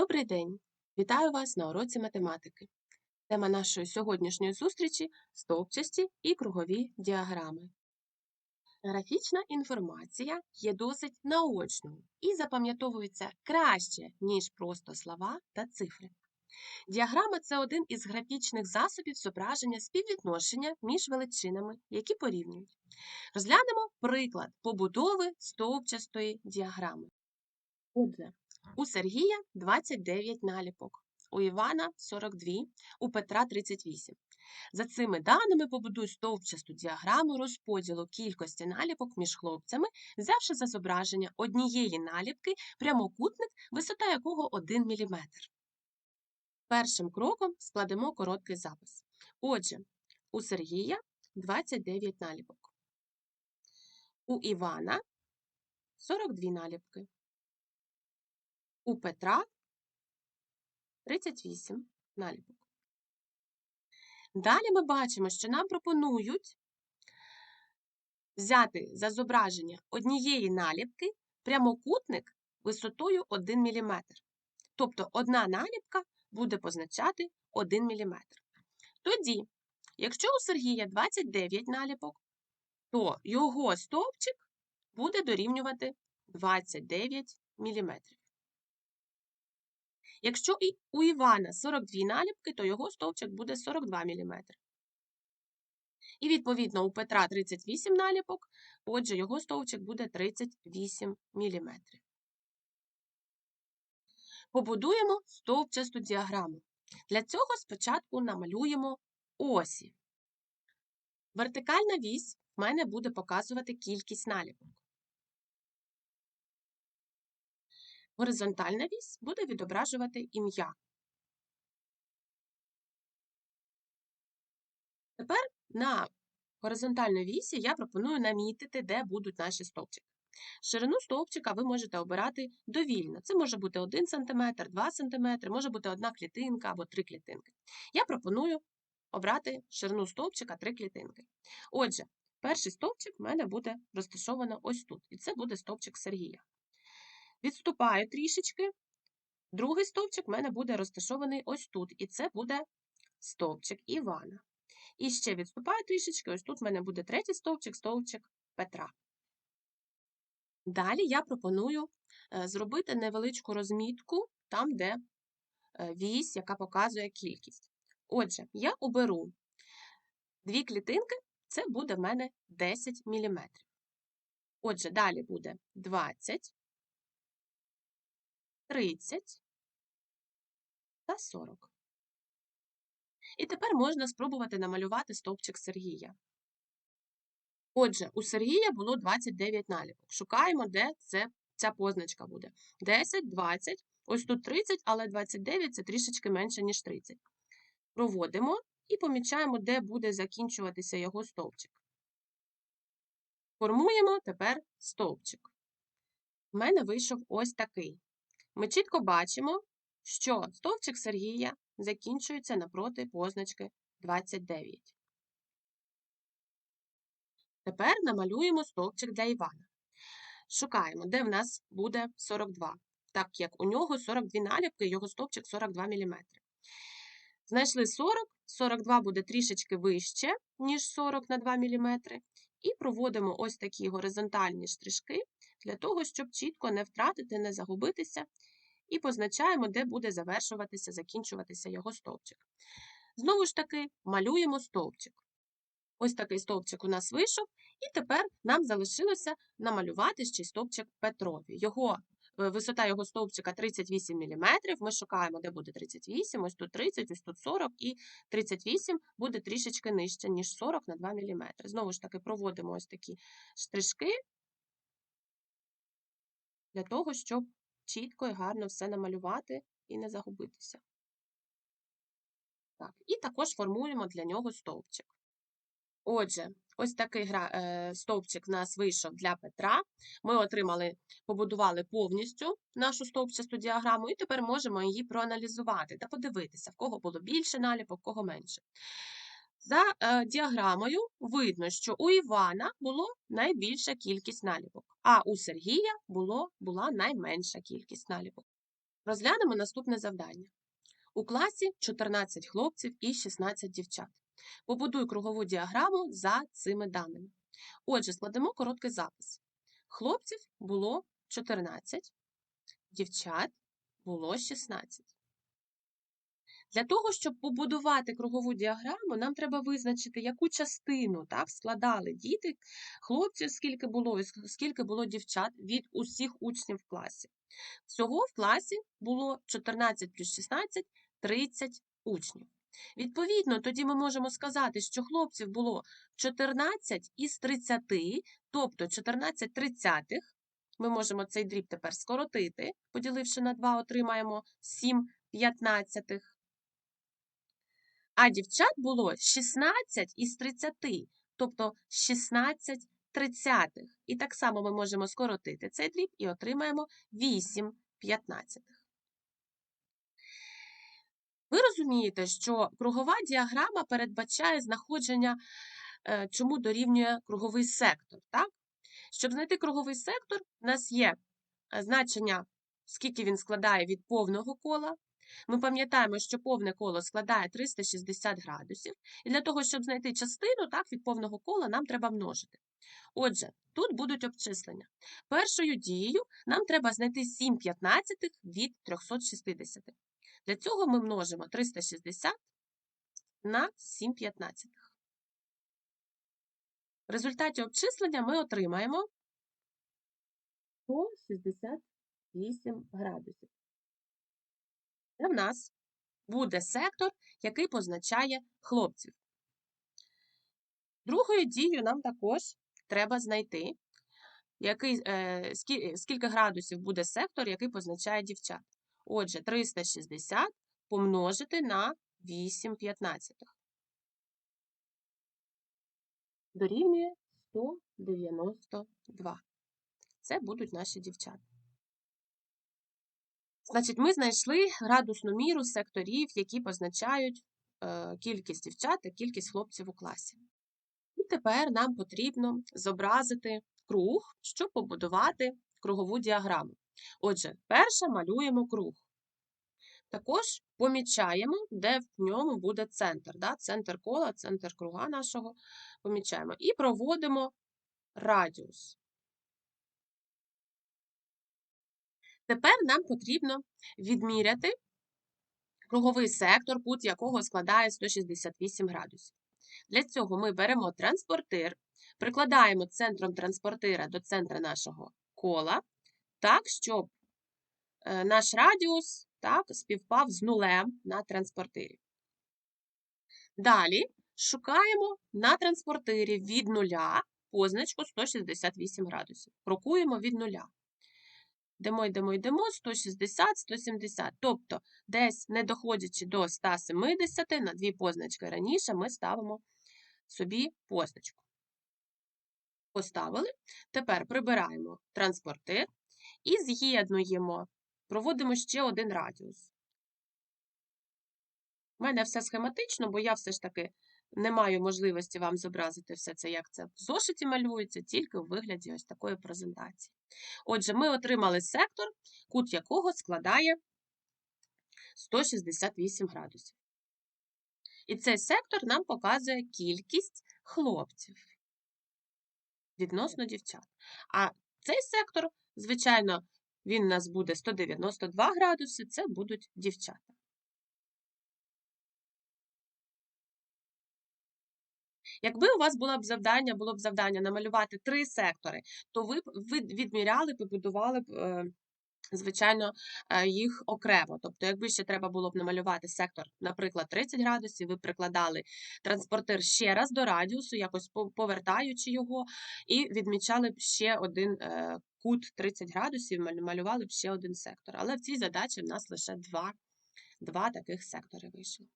Добрий день! Вітаю вас на уроці математики. Тема нашої сьогоднішньої зустрічі стовпчасті і кругові діаграми. Графічна інформація є досить наочною і запам'ятовується краще, ніж просто слова та цифри. Діаграма це один із графічних засобів зображення співвідношення між величинами, які порівнюють. Розглянемо приклад побудови стовпчастої діаграми. Отже, у Сергія 29 наліпок, у Івана 42, у Петра 38. За цими даними побудуй стовпчасту діаграму розподілу кількості наліпок між хлопцями, взявши за зображення однієї наліпки прямокутник, висота якого 1 мм. Першим кроком складемо короткий запис. Отже, у Сергія 29 наліпок. У Івана 42 наліпки. У Петра 38 наліпок. Далі ми бачимо, що нам пропонують взяти за зображення однієї наліпки прямокутник висотою 1 мм. Тобто одна наліпка буде позначати 1 мм. Тоді, якщо у Сергія 29 наліпок, то його стовпчик буде дорівнювати 29 мм. Якщо і у Івана 42 наліпки, то його стовпчик буде 42 мм. І, відповідно, у Петра 38 наліпок, отже, його стовпчик буде 38 мм. Побудуємо стовпчасту діаграму. Для цього спочатку намалюємо осі. Вертикальна вісь в мене буде показувати кількість наліпок. Горизонтальна вісь буде відображувати ім'я. Тепер на горизонтальній вісі я пропоную намітити, де будуть наші стовпчики. Ширину стовпчика ви можете обирати довільно. Це може бути 1 см, 2 см, може бути одна клітинка або три клітинки. Я пропоную обрати ширину стовпчика 3 клітинки. Отже, перший стовпчик в мене буде розташовано ось тут, і це буде стовпчик Сергія. Відступаю трішечки. Другий стовпчик в мене буде розташований ось тут, і це буде стовпчик Івана. І ще відступаю трішечки, ось тут в мене буде третій стовпчик, стовпчик Петра. Далі я пропоную е, зробити невеличку розмітку там, де е, вісь, яка показує кількість. Отже, я оберу дві клітинки, це буде в мене 10 мм. Отже, далі буде 20, 30 та 40. І тепер можна спробувати намалювати стовпчик Сергія. Отже, у Сергія було 29 наліпок. Шукаємо, де це, ця позначка буде. 10, 20, ось тут 30, але 29 це трішечки менше, ніж 30. Проводимо і помічаємо, де буде закінчуватися його стовпчик. Формуємо тепер стовпчик. У мене вийшов ось такий. Ми чітко бачимо, що стовпчик Сергія закінчується напроти позначки 29. Тепер намалюємо стовпчик для Івана. Шукаємо, де в нас буде 42. Так як у нього 42 наліпки, його стовпчик 42 мм. Знайшли 40, 42 буде трішечки вище, ніж 40 на 2 мм. І проводимо ось такі горизонтальні штришки для того, щоб чітко не втратити, не загубитися, і позначаємо, де буде завершуватися, закінчуватися його стовпчик. Знову ж таки, малюємо стовпчик. Ось такий стовпчик у нас вийшов, і тепер нам залишилося намалювати ще стовпчик Петрові. Його Висота його стовпчика 38 мм. Ми шукаємо, де буде 38, ось тут 30, ось тут 40, і 38 буде трішечки нижче, ніж 40 на 2 мм. Знову ж таки, проводимо ось такі штришки для того, щоб чітко і гарно все намалювати і не загубитися. Так, І також формуємо для нього стовпчик. Отже, ось такий гра, е, стовпчик в нас вийшов для Петра. Ми отримали, побудували повністю нашу стовпчасту діаграму, і тепер можемо її проаналізувати та подивитися, в кого було більше наліпок, в кого менше. За е, діаграмою видно, що у Івана було найбільша кількість наліпок, а у Сергія було, була найменша кількість наліпок. Розглянемо наступне завдання. У класі 14 хлопців і 16 дівчат. Побудуй кругову діаграму за цими даними. Отже, складемо короткий запис. Хлопців було 14, дівчат було 16. Для того, щоб побудувати кругову діаграму, нам треба визначити, яку частину так, складали діти, хлопців, скільки було, скільки було дівчат від усіх учнів в класі. Всього в класі було 14 плюс 16 – 30 учнів. Відповідно, тоді ми можемо сказати, що хлопців було 14 із 30, тобто 14 тридцятих. Ми можемо цей дріб тепер скоротити, поділивши на 2, отримаємо 7 п'ятнадцятих. А дівчат було 16 із 30, тобто 16 тридцятих. І так само ми можемо скоротити цей дріб і отримаємо 8 п'ятнадцятих. Ви розумієте, що кругова діаграма передбачає знаходження, е, чому дорівнює круговий сектор. Так? Щоб знайти круговий сектор, у нас є е, значення, скільки він складає від повного кола. Ми пам'ятаємо, що повне коло складає 360 градусів. І для того, щоб знайти частину так, від повного кола, нам треба множити. Отже, тут будуть обчислення. Першою дією нам треба знайти 7 п'ятнадцятих від 360. Для цього ми множимо 360 на 7 п'ятнадцятих. В результаті обчислення ми отримаємо 168 градусів. Це в нас буде сектор, який позначає хлопців. Другою дією нам також треба знайти, який, е, скільки, градусів буде сектор, який позначає дівчат. Отже, 360 помножити на 8 п'ятнадцятих. Дорівнює 192. Це будуть наші дівчата. Значить, ми знайшли градусну міру секторів, які позначають е, кількість дівчат та кількість хлопців у класі. І тепер нам потрібно зобразити круг, щоб побудувати кругову діаграму. Отже, перше малюємо круг. Також помічаємо, де в ньому буде центр. Да? Центр кола, центр круга нашого помічаємо. І проводимо радіус. Тепер нам потрібно відміряти круговий сектор, кут якого складає 168 градусів. Для цього ми беремо транспортир, прикладаємо центром транспортира до центра нашого кола, так, щоб е, наш радіус так, співпав з нулем на транспортирі. Далі шукаємо на транспортирі від нуля позначку 168 градусів. Крокуємо від нуля. Йдемо, йдемо, йдемо, 160, 170. Тобто, десь не доходячи до 170, на дві позначки раніше ми ставимо собі позначку. Поставили. Тепер прибираємо транспортир і з'єднуємо, проводимо ще один радіус. У мене все схематично, бо я все ж таки не маю можливості вам зобразити все це, як це в зошиті малюється, тільки у вигляді ось такої презентації. Отже, ми отримали сектор, кут якого складає 168 градусів. І цей сектор нам показує кількість хлопців відносно дівчат. А цей сектор, звичайно, він у нас буде 192 градуси, це будуть дівчата. Якби у вас було б завдання, було б завдання намалювати три сектори, то ви б відміряли б і будували б, е, звичайно, е, їх окремо. Тобто, якби ще треба було б намалювати сектор, наприклад, 30 градусів, ви прикладали транспортир ще раз до радіусу, якось повертаючи його, і відмічали б ще один е, кут 30 градусів, малювали б ще один сектор. Але в цій задачі в нас лише два, два таких сектори вийшло.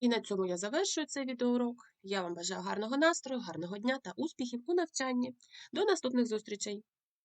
І на цьому я завершую цей відеоурок. Я вам бажаю гарного настрою, гарного дня та успіхів у навчанні. До наступних зустрічей!